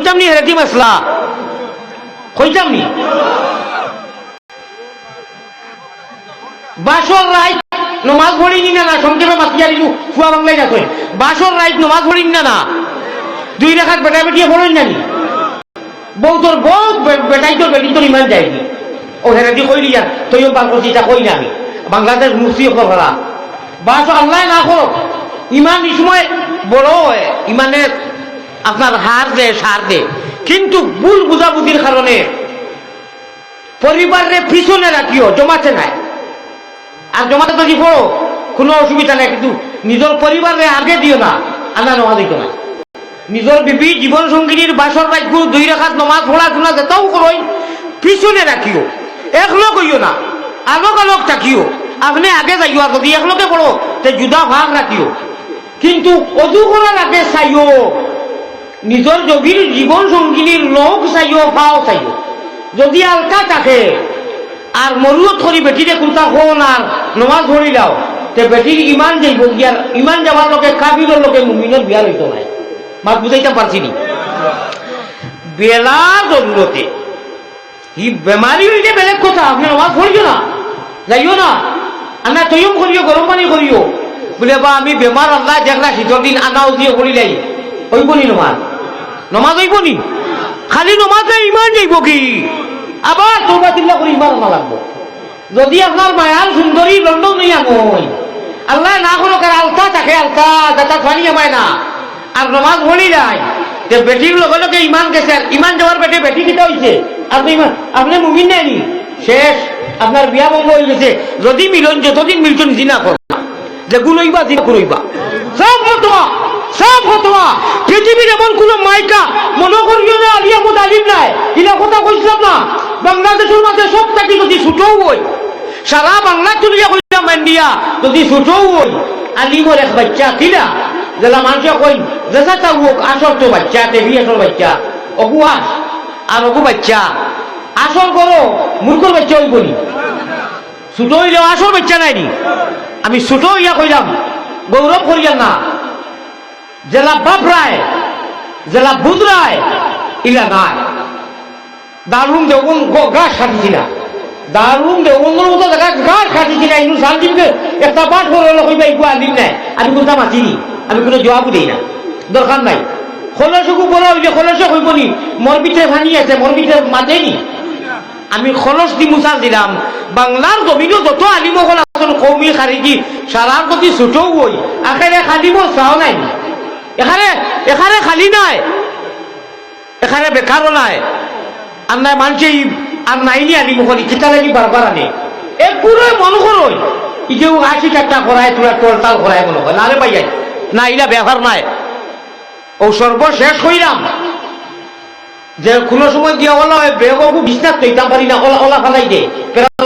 কইতাম নি হেরেটি মাসলা? কইতাম নি বাসর রাইত নমাজ পড়িনি না না সংক্ষেপে মাতিয়া দিলু ফুয়া বাংলায় না কই বাসর রাইত নমাজ পড়িন না না দুই রেখাত বেটা বেটিয়ে পড়েন জানি বউ তোর বউ বেটাই তোর, বেটি তোর ইমান যায়নি ও হেরাটি কইলি যা তৈও বাল করছি, তা কই না আমি? বাংলাদেশ মুসি করা বাস আল্লাহ না করো ইমান এই সময় বড় ইমানের আপনার হার দে, সার দে। কিন্তু ভুল বুঝাবুঝির কারণে পরিবারে পিছনে রাখিও, জমাতে নাই। আর জমাতে তো দিব, কোনো অসুবিধা নাই, কিন্তু নিজের পরিবারে আগে দিও না আনা নোয়া দিত না। নিজের বিবি জীবন সঙ্গিনীর বাসর রাখব দুই রেখাত নমাজ পড়া শোনা যেটাও করই পিছনে রাখিও, একলগ হইও না আলোক আলোক থাকিও। আপনি আগে যাইও, আর যদি একলোকে পড়ো, তে জুদা ভাগ রাখিও। কিন্তু অজু করার আগে চাইও নিজের জবির জীবন সঙ্গিনীর লোক চাইও পাও চাইও। যদি আলকা থাকে আর মরুয়ত করি বেটিরে কোনটা হন আর নমাজ ধরি লাও তে বেটির ইমান যাইব গিয়ার ইমান যাবার লোকে কাবিরের লোকে মুমিনের বিয়ার হইতো নাই। মাত বুঝাইতে পারছি নি? বেলা জরুরতে ই বেমারি হইলে বেলেগ কথা, আপনি নমাজ পড়িও না। যাইও না। আনা তৈম করিও গরম পানি করিও বলে বা আমি বেমার আল্লাহ দেখলা শীতর দিন আনা উঠিয়ে করিলাই হইব নি নমাজ। নমাজ হইব নি? খালি নমাজে ইমান যাইব কি? আবার তোবা চিল্লা করে ইমান আনা লাগবো। যদি আপনার মায়াল সুন্দরী লন্ডন নিয়ে আনই আল্লাহ না কোনো কার আলতা থাকে, আলতা যাতা ফানি আমায় না। আর নমাজ পড়ি যায় যে বেটির লগে লগে ইমান গেছে ইমান যাওয়ার বেটে বেটি কিটা হইছে? আপনি ইমান আপনি মুমিন নেয়নি শেষ, আপনার বিয়া বঙ্গ হয়ে গেছে। যদি মিলন, যতদিন মিলছেন জিনা কর। যে গুলইবা জিনা করইবা সব ফতোয়া সব ফতোয়া। পৃথিবীর এমন কোন মাইকা মনে করিও না আলিয়া মুদ আলিম নাই ইলা কথা কইছিলাম না বাংলাদেশের মাঝে সব থাকি যদি ছুটও হই সারা বাংলা তুলিয়া কইলাম ইন্ডিয়া, যদি ছুটও হই আলিমর এক বাচ্চা কিনা যেলা মানুষে কই চাউক আসল তো বাচ্চা টেবি আসল বাচ্চা, অগু আস, আর অগু বাচ্চা, আসল করো, মূর্খর বাচ্চা হইব নি? ছুটো হইলেও আসল বাচ্চা নাই আমি ছুটো হইয়া কইলাম, গৌরব করিয়া না। জেলা বাপ রায় জেলা বুধ রায়, ইলা নাই। দারুণ দেবন গাছ কাটিছি না। দারুণ দেবনের মতো গাছ কাটিছি না, ইনু শান্তিকে একটা পাঠ করে হলো কইবা ইগু আনিম নাই। আমি কোনটা মাতিনি আমি কোনো জবাবও দেই না। দরকার নাই। খলসকু বলা হইলে খলসে কইব নি। মোর পিঠে ভাঙি আছে, মোর পিঠে মাতেনি আমি খলস দি মুসাল দিলাম। বাংলার জমিনও যত আলিম হল আসল কৌমি খারিজি সারার প্রতি ছোটও বই এখানে খালিব চাও নাই। এখানে এখানে খালি নাই। এখানে বেকারও নাই আর নাই মানছে আর নাইনি আলিম হলি কিতা লাগি বারবার আনে। এ পুরো মন করই ইজেও আশি চারটা করায় তোরা টলতাল করায় মনে হয়। না রে না ইলা ব্যবহার নাই। ও সর্বশেষ হইলাম। যে কোনো সময় দিয়া হলো বিশ্বাস কইতাম পারি না ওলা ওলা ফালাই দে।